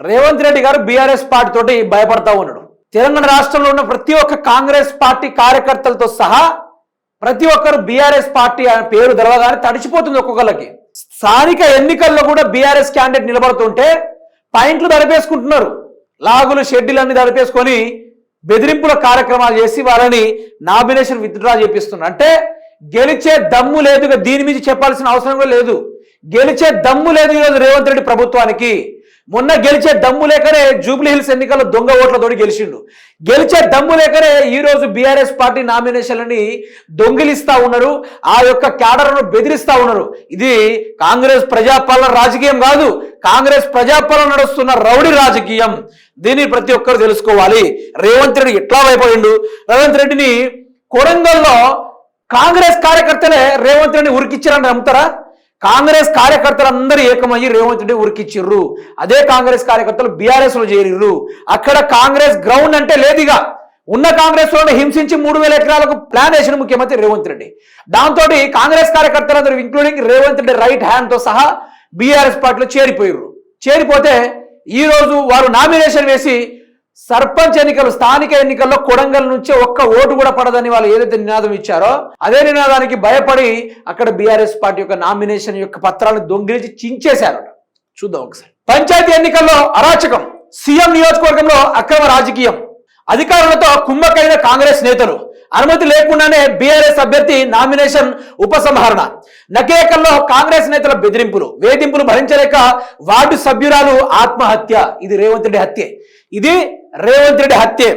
రేవంత్ రెడ్డి గారు BRS party తోటి భయపడతా ఉన్నాడు. తెలంగాణ రాష్ట్రంలో ఉన్న ప్రతి ఒక్క కాంగ్రెస్ పార్టీ కార్యకర్తలతో సహా ప్రతి ఒక్కరు బీఆర్ఎస్ పార్టీ అనే పేరు తెలవగానే తడిచిపోతుంది ఒక్కొక్కరికి స్థానిక ఎన్నికల్లో కూడా బీఆర్ఎస్ క్యాండిడేట్ నిలబడుతుంటే పాయింట్లు దరిపేసుకుంటున్నారు. లాగులు షెడ్యూలన్నీ దరిపేసుకొని బెదిరింపుల కార్యక్రమాలు చేసి వాళ్ళని నామినేషన్ విత్డ్రా చేపిస్తున్నారు. అంటే గెలిచే దమ్ము లేదు దీని మీద చెప్పాల్సిన అవసరం కూడా లేదు. గెలిచే దమ్ము లేదు ఈరోజు రేవంత్ రెడ్డి ప్రభుత్వానికి. మొన్న గెలిచే దమ్ము లేకనే జూబ్లీ హిల్స్ ఎన్నికల్లో దొంగ ఓట్లతోటి గెలిచిండు. గెలిచే దమ్ము లేకనే ఈ రోజు బీఆర్ఎస్ పార్టీ నామినేషన్లని దొంగిలిస్తా ఉన్నారు. ఆ యొక్క క్యాడర్ను బెదిరిస్తా ఉన్నారు. ఇది కాంగ్రెస్ ప్రజాపాలన రాజకీయం కాదు. కాంగ్రెస్ ప్రజాపాలన నడుస్తున్న రౌడీ రాజకీయం. దీన్ని ప్రతి ఒక్కరు తెలుసుకోవాలి. రేవంత్ రెడ్డి ఎట్లా భయపడిండు రేవంత్ రెడ్డిని కొడంగల్లో కాంగ్రెస్ కార్యకర్తలే రేవంత్ రెడ్డిని ఉరికిచ్చారని నమ్ముతారా? కాంగ్రెస్ కార్యకర్తలందరూ ఏకమయ్యి రేవంత్ రెడ్డి ఉరికిచ్చిర్రు. అదే కాంగ్రెస్ కార్యకర్తలు బీఆర్ఎస్లో చేరిర్రు. అక్కడ కాంగ్రెస్ గ్రౌండ్ అంటే లేదుగా. ఉన్న కాంగ్రెస్లో హింసించి మూడు వేల ఎకరాలకు ప్లాన్ వేసిన ముఖ్యమంత్రి రేవంత్ రెడ్డి దాంతో కాంగ్రెస్ కార్యకర్తలందరూ ఇంక్లూడింగ్ రేవంత్ రెడ్డి రైట్ హ్యాండ్తో సహా బీఆర్ఎస్ పార్టీలో చేరిపోయారు చేరిపోతే ఈ రోజు వారు నామినేషన్ వేసి సర్పంచ్ ఎన్నికలు స్థానిక ఎన్నికల్లో కొడంగల్ నుంచి ఒక్క ఓటు కూడా పడదని వాళ్ళు ఏదైతే నినాదం ఇచ్చారో అదే నినాదానికి భయపడి అక్కడ బీఆర్ఎస్ పార్టీ యొక్క నామినేషన్ యొక్క పత్రాలను దొంగిలించి చించేశారట చూద్దాం ఒకసారి. పంచాయతీ ఎన్నికల్లో అరాచకం. సీఎం నియోజకవర్గంలో అక్రమ రాజకీయం. అధికారులతో కుమ్మకైన కాంగ్రెస్ నేతలు అనుమతి లేకుండానే బీఆర్ఎస్ అభ్యర్థి నామినేషన్ ఉపసంహరణ. నకేకల్లో కాంగ్రెస్ నేతల బెదిరింపులు. వేధింపులు భరించలేక వార్డు సభ్యురాలు ఆత్మహత్య. ఇది రేవంత్ రెడ్డి హత్యే. ఇది రేవంత్ రెడ్డి హత్యే.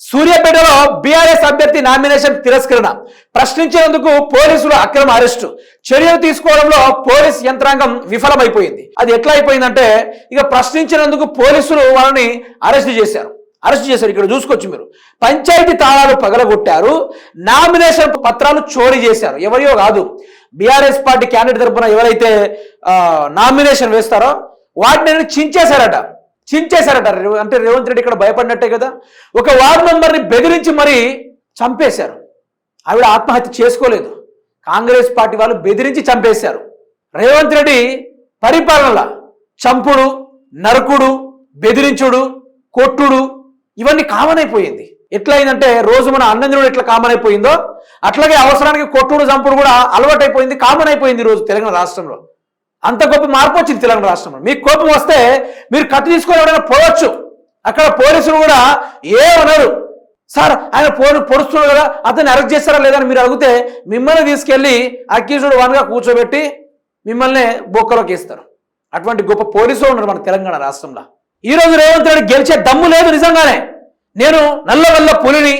సూర్యాపేటలో బీఆర్ఎస్ అభ్యర్థి నామినేషన్ తిరస్కరణ. ప్రశ్నించినందుకు పోలీసులు అక్రమ అరెస్టు. చర్యలు తీసుకోవడంలో పోలీస్ యంత్రాంగం విఫలమైపోయింది. అది ఎట్లా అయిపోయిందంటే ఇక ప్రశ్నించినందుకు పోలీసులు వాళ్ళని అరెస్ట్ చేశారు. అరెస్ట్ చేశారు ఇక్కడ చూసుకోవచ్చు మీరు. పంచాయతీ తాళాలు పగలగొట్టారు. నామినేషన్ పత్రాలు చోరీ చేశారు. ఎవరియో కాదు. బీఆర్ఎస్ పార్టీ క్యాండిడేట్ తరపున ఎవరైతే నామినేషన్ వేస్తారో వాటిని చించేశారట. చించేశారట. రేవ- అంటే రేవంత్ రెడ్డి ఇక్కడ భయపడినట్టే కదా. ఒక వార్డు మెంబర్ని బెదిరించి మరి చంపేశారు. ఆవిడ ఆత్మహత్య చేసుకోలేదు. కాంగ్రెస్ పార్టీ వాళ్ళు బెదిరించి చంపేశారు. రేవంత్ రెడ్డి పరిపాలనల. చంపుడు నరకుడు బెదిరించుడు కొట్టుడు ఇవన్నీ కామన్ అయిపోయింది. ఎట్లయిందంటే రోజు మన అన్నందుడు ఎట్లా కామన్ అయిపోయిందో అట్లాగే అవసరానికి కొట్టుడు చంపుడు కూడా అలవాటైపోయింది కామన్ అయిపోయింది రోజు తెలంగాణ రాష్ట్రంలో. అంత గొప్ప మార్పు వచ్చింది తెలంగాణ రాష్ట్రంలో. మీకు కోపం వస్తే మీరు కత్తి తీసుకొని ఎవరైనా పోవచ్చు. అక్కడ పోలీసులు కూడా ఏమనరు. సార్ ఆయన పోడు పొడుస్తున్నాడు కదా అతన్ని అరెస్ట్ చేస్తారా లేదని మీరు అడిగితే మిమ్మల్ని తీసుకెళ్ళి అక్యూజుడు వన్గా కూర్చోబెట్టి మిమ్మల్ని బొక్కలోకి ఇస్తారు అటువంటి గొప్ప పోలీసులు ఉన్నారు మన తెలంగాణ రాష్ట్రంలో. ఈ రోజు రేవంత్ రెడ్డి గెలిచే దమ్ము లేదు నిజంగానే. నేను నల్లవల్ల పులిని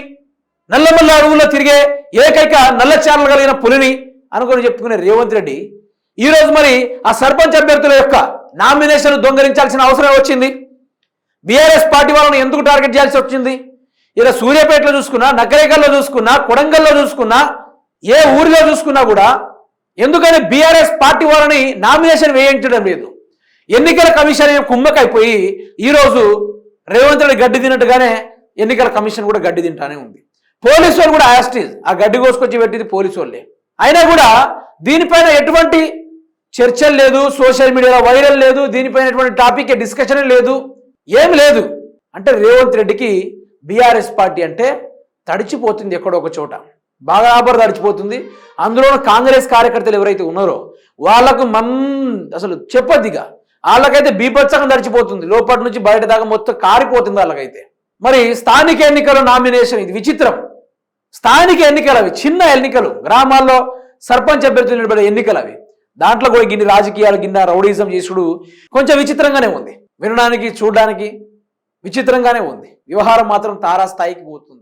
నల్లమల్ల అడవుల్లో తిరిగే ఏకైక నల్ల చారలు కలిగిన పులిని అనుకుని చెప్పుకునే రేవంత్ రెడ్డి ఈ రోజు మరి ఆ సర్పంచ్ అభ్యర్థుల యొక్క నామినేషన్ దొంగలించాల్సిన అవసరం వచ్చింది. బీఆర్ఎస్ పార్టీ వాళ్ళని ఎందుకు టార్గెట్ చేయాల్సి వచ్చింది? ఇలా సూర్యాపేటలో చూసుకున్నా నగరేకల్లో చూసుకున్నా కొడంగల్లో చూసుకున్నా ఏ ఊరిలో చూసుకున్నా కూడా ఎందుకని బీఆర్ఎస్ పార్టీ వాళ్ళని నామినేషన్ వేయించడం లేదు? ఎన్నికల కమిషన్ కుంభకైపోయి కుమ్మకైపోయి ఈరోజు రేవంత్ రెడ్డి గడ్డి తిన్నట్టుగానే ఎన్నికల కమిషన్ కూడా గడ్డి తింటానే ఉంది. పోలీసు వాళ్ళు కూడా యాస్టీజ్ ఆ గడ్డి కోసుకొచ్చి పెట్టింది పోలీసు వాళ్ళే. అయినా కూడా దీనిపైన ఎటువంటి చర్చలు లేదు సోషల్ మీడియాలో వైరల్ లేదు దీనిపైన ఎటువంటి టాపిక్ డిస్కషన్ లేదు ఏం లేదు. అంటే రేవంత్ రెడ్డికి బీఆర్ఎస్ పార్టీ అంటే తడిచిపోతుంది ఎక్కడో ఒక చోట. బాగా ఆపరు తడిచిపోతుంది. అందులో కాంగ్రెస్ కార్యకర్తలు ఎవరైతే ఉన్నారో వాళ్ళకు మన్ అసలు చెప్పొద్దిగా. వాళ్ళకైతే బీభత్సంగా నడిచిపోతుంది. లోపటి నుంచి బయట దాకా మొత్తం కారిపోతుంది వాళ్ళకైతే. మరి స్థానిక ఎన్నికల నామినేషన్ ఇది విచిత్రం. స్థానిక ఎన్నికలు అవి చిన్న ఎన్నికలు. గ్రామాల్లో సర్పంచ్ అభ్యర్థులు నిలబడే ఎన్నికలు అవి. దాంట్లో కూడా గిన్ని రాజకీయాలు గిన్న రౌడీజం చేసుడు కొంచెం విచిత్రంగానే ఉంది. వినడానికి చూడడానికి విచిత్రంగానే ఉంది. వ్యవహారం మాత్రం తారా స్థాయికి పోతుంది.